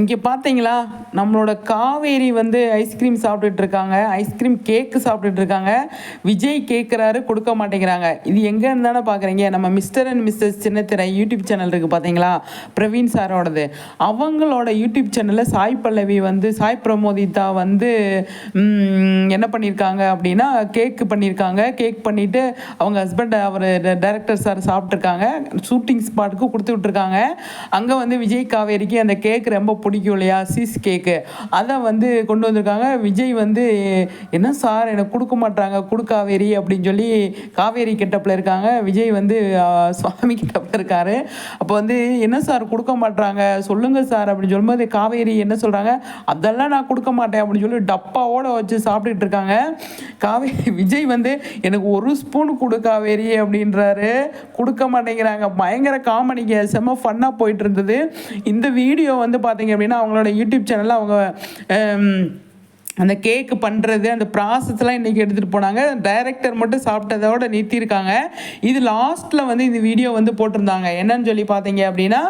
இங்கே பார்த்தீங்களா நம்மளோட காவேரி வந்து ஐஸ்கிரீம் சாப்பிட்டுட்டு இருக்காங்க. ஐஸ்கிரீம் கேக்கு சாப்பிட்டுட்டு இருக்காங்க. விஜய் கேட்குறாரு கொடுக்க மாட்டேங்கிறாங்க. இது எங்கே இருந்தானே பார்க்குறீங்க நம்ம mister and mister Chinnathirai YouTube channel இருக்குது பார்த்தீங்களா பிரவீன் சாரோடது. அவங்களோட யூடியூப் சேனலில் சாய் பல்லவி வந்து சாய் பிரமோதிதா வந்து என்ன பண்ணியிருக்காங்க அப்படின்னா கேக்கு பண்ணியிருக்காங்க கேக் பண்ணிவிட்டு அவங்க ஹஸ்பண்ட் அவர் டைரக்டர் சார் சாப்பிட்ருக்காங்க ஷூட்டிங் ஸ்பாட்டுக்கு கொடுத்து விட்ருக்காங்க அங்கே வந்து விஜய் காவேரிக்கு அந்த கேக் ரொம்ப பிடிக்கும் இல்லையா? Cheese cake. அதை வந்து கொண்டு வந்திருக்காங்க. விஜய் வந்து என்ன சார்? எனக்கு கொடுக்க மாட்டாங்க கொடுக்காவேரி அப்படின்னு சொல்லி காவேரி கெட்டப்பில் இருக்காங்க. விஜய் வந்து சுவாமி கெட்டப்பில் இருக்காரு. அப்போ வந்து என்ன சார்? கொடுக்க மாட்டாங்க சொல்லுங்கள் சார் அப்படின்னு சொல்லும்போது காவேரி என்ன சொல்கிறாங்க அதெல்லாம் நான் கொடுக்க மாட்டேன் அப்படின்னு சொல்லி டப்பாவோட வச்சு சாப்பிட்டுட்டு இருக்காங்க. காவேரி விஜய் வந்து எனக்கு ஒரு ஸ்பூன் கொடு காவேரி அப்படின்றாரு. கொடுக்க மாட்டேங்கிறாங்க. பயங்கர காமெடிங்க செம்ம ஃபன்னாக போயிட்டு இருந்தது. இந்த வீடியோ வந்து பார்த்தீங்க அப்படின்னா அவங்களோட யூடியூப் சேனலில் அவங்க அந்த கேக்கு பண்ணுறது அந்த ப்ராசஸ்லாம் இன்றைக்கி எடுத்துகிட்டு போனாங்க. டைரக்டர் மட்டும் சாப்பிட்டதோட நிறுத்தியிருக்காங்க. இது லாஸ்ட்டில் வந்து இந்த வீடியோ வந்து போட்டிருந்தாங்க. என்னன்னு சொல்லி பார்த்தீங்க அப்படின்னா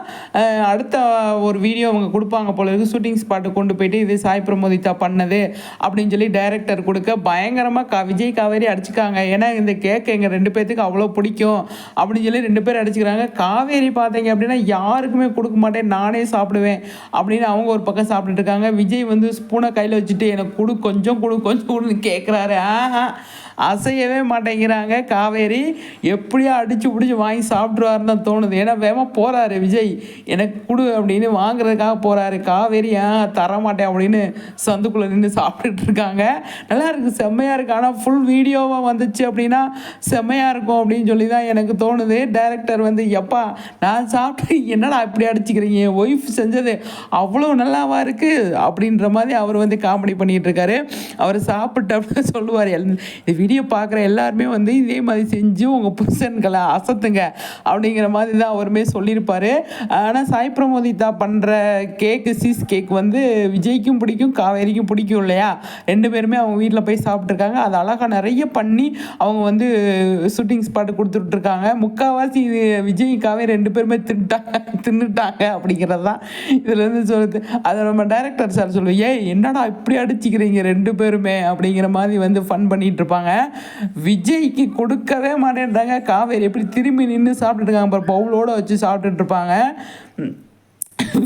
அடுத்த ஒரு வீடியோ அவங்க கொடுப்பாங்க போல இருக்கு. ஷூட்டிங் ஸ்பாட்டு கொண்டு போயிட்டு இது சாய் பிரமோதிதா பண்ணது அப்படின்னு சொல்லி டைரக்டர் கொடுக்க பயங்கரமாக கா விஜய் காவேரி அடிச்சுக்காங்க. ஏன்னா இந்த கேக் எங்கள் ரெண்டு பேர்த்துக்கு அவ்வளோ பிடிக்கும் அப்படின்னு சொல்லி ரெண்டு பேரும் அடிச்சுக்கிறாங்க. காவேரி பார்த்தீங்க அப்படின்னா யாருக்குமே கொடுக்க மாட்டேன் நானே சாப்பிடுவேன் அப்படின்னு அவங்க ஒரு பக்கம் சாப்பிட்டுட்டு இருக்காங்க. விஜய் வந்து ஸ்பூனை கையில் வச்சுட்டு எனக்கு கொடு கொஞ்சம் கொடு கொஞ்சம் கொடுன்னு கேட்குறாரு ஆஹா. அசையவே மாட்டேங்கிறாங்க. காவேரி எப்படியோ அடித்து பிடிச்சி வாங்கி சாப்பிட்ருவாருன்னு தான் தோணுது. ஏன்னா வேகமாக போகிறாரு விஜய். எனக்கு கொடு அப்படின்னு வாங்குறதுக்காக போகிறாரு காவேரி ஆ தர மாட்டேன் அப்படின்னு சந்துக்குள்ளே நின்று சாப்பிட்டுட்டு இருக்காங்க. நல்லா இருக்குது செம்மையாக இருக்குது ஆனால் ஃபுல் வீடியோவாக வந்துச்சு அப்படின்னா செம்மையாக இருக்கும் அப்படின்னு சொல்லி தான் எனக்கு தோணுது. டைரக்டர் வந்து எப்பா நான் சாப்பிட்டு என்னடா இப்படி அடிச்சுக்கிறீங்க? என் ஒய்ஃப் செஞ்சது அவ்வளோ நல்லாவா இருக்குது அப்படின்ற மாதிரி அவர் வந்து காமெடி பண்ணிகிட்டு இருக்காரு. அவர் சாப்பிட்டு அப்படின்னு சொல்லுவார். எல் வீடியோ பார்க்குற எல்லாருமே வந்து இதே மாதிரி செஞ்சு உங்கள் புருஷன்களை அசத்துங்க அப்படிங்கிற மாதிரி தான் அவருமே சொல்லியிருப்பார். ஆனால் சாய் பிரமோதிதா பண்ணுற கேக்கு சீஸ் கேக் வந்து விஜய்க்கும் பிடிக்கும் காவேரிக்கும் பிடிக்கும் இல்லையா? ரெண்டு பேருமே அவங்க வீட்டில் போய் சாப்பிட்ருக்காங்க அது அழகாக நிறைய பண்ணி அவங்க வந்து ஷூட்டிங் ஸ்பாட்டு கொடுத்துட்ருக்காங்க முக்கால்வாசி இது விஜய் காவேரி ரெண்டு பேருமே தின்ட்டாங்க தின்னுட்டாங்க அப்படிங்கிறது தான் இதுலேருந்து சொல்லுது. அதை நம்ம டைரக்டர் சார் சொல்லுவோம் ஏய் என்னடா இப்படி அடிச்சுக்கிறீங்க ரெண்டு பேருமே? அப்படிங்கிற மாதிரி வந்து ஃபன் பண்ணிகிட்டு இருப்பாங்க. விஜய்க்கு கொடுக்கவே மாட்டேன்றாங்க காவேரி எப்படி திரும்பி நின்று சாப்பிட்டுட்டு இருக்காங்க பவுலோடு வச்சு சாப்பிட்டுட்டு இருப்பாங்க.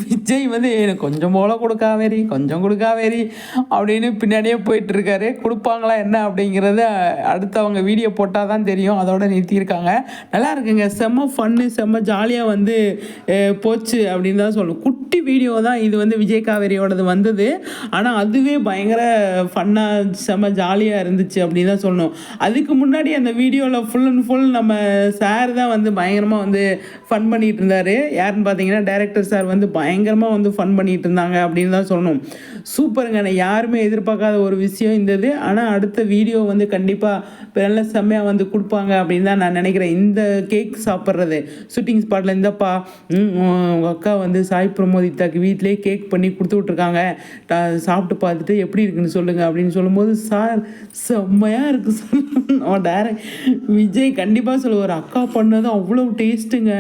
விஜய் வந்து எனக்கு கொஞ்சம் போல கொடுக்காவேரி கொஞ்சம் கொடுக்காவேரி அப்படின்னு பின்னாடியே போயிட்டு இருக்காரு கொடுப்பாங்களா என்ன அப்படிங்கிறத அடுத்து அவங்க வீடியோ போட்டால் தான் தெரியும். அதோட நிறுத்தியிருக்காங்க. நல்லா இருக்குங்க. செம்ம ஃபன்னு செம்ம ஜாலியாக வந்து போச்சு அப்படின்னு தான் சொல்லணும். குட்டி வீடியோ தான் இது வந்து விஜய் காவேரியோடது வந்தது. ஆனால் அதுவே பயங்கர ஃபன்னாக செம்ம ஜாலியாக இருந்துச்சு அப்படின்னு தான் சொல்லணும். அதுக்கு முன்னாடி அந்த வீடியோவில் ஃபுல் அண்ட் ஃபுல் நம்ம சார் தான் வந்து பயங்கரமாக வந்து ஃபன் பண்ணிகிட்டு இருந்தார். யாருன்னு பார்த்தீங்கன்னா டேரக்டர் சார் வந்து பயங்கரமாக வந்து ஃபன் பண்ணிகிட்டு இருந்தாங்க அப்படின்னு தான் சொல்லணும். சூப்பருங்க நான் யாருமே எதிர்பார்க்காத ஒரு விஷயம் இந்த இது. ஆனால் அடுத்த வீடியோ வந்து கண்டிப்பாக நல்ல செம்மையாக வந்து கொடுப்பாங்க அப்படின்னு தான் நான் நினைக்கிறேன். இந்த கேக் சாப்பிட்றது ஷூட்டிங் ஸ்பாட்டில் இந்தப்பா உங்கள் அக்கா வந்து சாய் பிரமோதித்தாக்கு வீட்டிலே கேக் பண்ணி கொடுத்து விட்ருக்காங்க சாப்பிட்டு பார்த்துட்டு எப்படி இருக்குன்னு சொல்லுங்கள் அப்படின்னு சொல்லும்போது சார் செம்மையாக இருக்குது சொல்லணும் டேரக்ட் விஜய் கண்டிப்பாக சொல்லுவார் அக்கா பண்ணதும் அவ்வளோ டேஸ்ட்டுங்க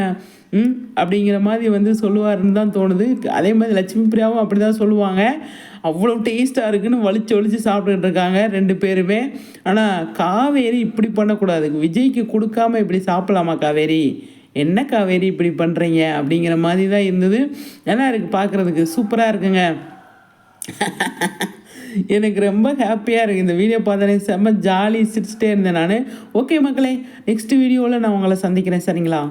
அப்படிங்கிற மாதிரி வந்து சொல்லுவாருன்னு தான் தோணுது. அதே மாதிரி லட்சுமி பிரியாவும் அப்படி தான் சொல்லுவாங்க அவ்வளோ டேஸ்ட்டாக இருக்குன்னு வலிச்சு ஒழிச்சு சாப்பிட்டுட்டு இருக்காங்க ரெண்டு பேருமே. ஆனால் காவேரி இப்படி பண்ணக்கூடாது. விஜய்க்கு கொடுக்காம இப்படி சாப்பிடலாமா காவேரி? என்ன காவேரி இப்படி பண்ணுறீங்க அப்படிங்கிற மாதிரி தான் இருந்தது. நல்லா இருக்குது பார்க்குறதுக்கு சூப்பராக இருக்குங்க. எனக்கு ரொம்ப ஹாப்பியாக இருக்குது இந்த வீடியோ பார்த்தோன்னே செம்ம ஜாலி சிரிச்சிட்டே இருந்தேன் நான். ஓகே மக்களே நெக்ஸ்ட் வீடியோவில் நான் உங்களை சந்திக்கிறேன். சரிங்களா?